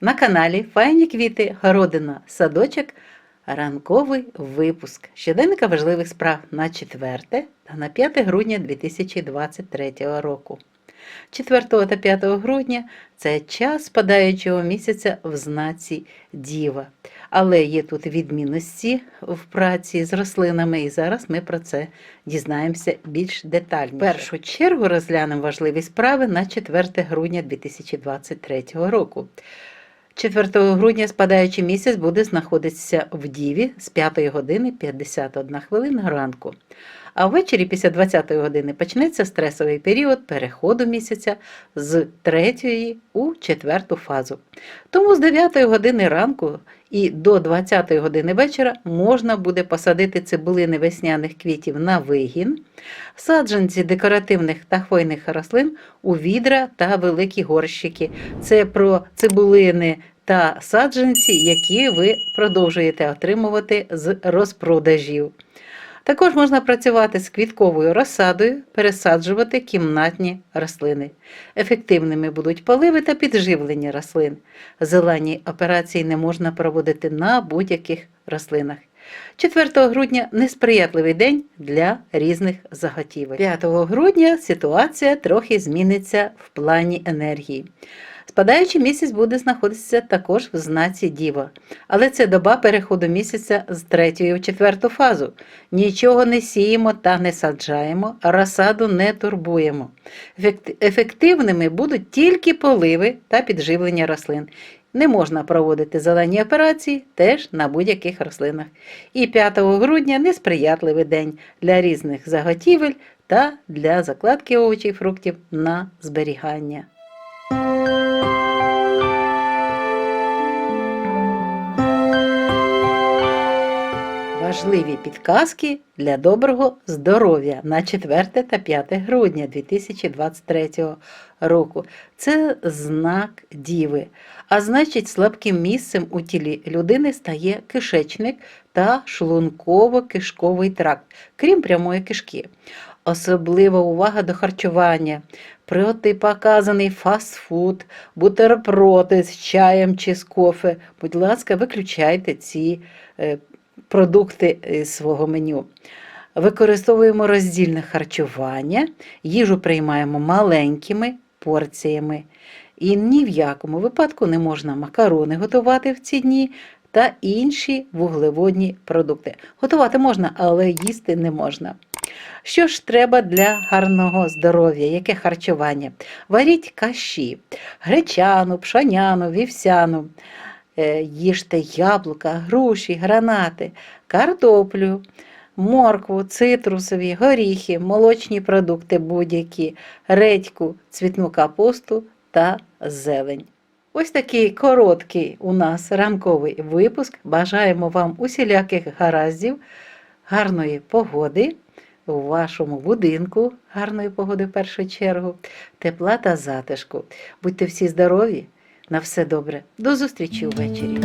На каналі Файні квіти, городина, садочок, ранковий випуск щоденника важливих справ на 4 та на 5 грудня 2023 року. 4 та 5 грудня це час спадаючого місяця в знаці Діва. Але є тут відмінності в праці з рослинами, і зараз ми про це дізнаємося більш детально. В першу чергу розглянемо важливі справи на 4 грудня 2023 року. 4 грудня спадаючий місяць буде знаходитися в Діві з 5 години 51 хвилина ранку. А ввечері після 20 години почнеться стресовий період переходу місяця з 3 у 4 фазу. Тому з 9 години ранку і до 20 години вечора можна буде посадити цибулини весняних квітів на вигін, саджанці декоративних та хвойних рослин у відра та великі горщики. Це про цибулини та саджанці, які ви продовжуєте отримувати з розпродажів. Також можна працювати з квітковою розсадою, пересаджувати кімнатні рослини. Ефективними будуть поливи та підживлення рослин. Зелені операції не можна проводити на будь-яких рослинах. 4 грудня несприятливий день для різних заготівель. 5 грудня ситуація трохи зміниться в плані енергії. Спадаючий місяць буде знаходитися також в знаці Діва, але це доба переходу місяця з третьої в четверту фазу. Нічого не сіємо та не саджаємо, розсаду не турбуємо. Ефективними будуть тільки поливи та підживлення рослин. Не можна проводити зелені операції теж на будь-яких рослинах. І 5 грудня несприятливий день для різних заготівель та для закладки овочів і фруктів на зберігання. Важливі підказки для доброго здоров'я на 4 та 5 грудня 2023 року. Це знак діви. А значить, слабким місцем у тілі людини стає кишечник та шлунково-кишковий тракт, крім прямої кишки. Особлива увага до харчування. Протипоказаний фастфуд, бутерброди з чаєм чи з кофе. Будь ласка, виключайте ці е, продукти свого меню. Використовуємо роздільне харчування, їжу приймаємо маленькими порціями. І ні в якому випадку не можна макарони готувати в ці дні та інші вуглеводні продукти. Готувати можна, але їсти не можна. Що ж треба для гарного здоров'я? Яке харчування? Варіть каші, гречану, пшоняну, вівсяну. Е, Їжте яблука, груші, гранати, картоплю, моркву, цитрусові, горіхи, молочні продукти будь-які, редьку, цвітну капусту та зелень. Ось такий короткий у нас ранковий випуск. Бажаємо вам усіляких гараздів, гарної погоди у вашому будинку, гарної погоди в першу чергу, тепла та затишку. Будьте всі здорові, на все добре. До зустрічі ввечері.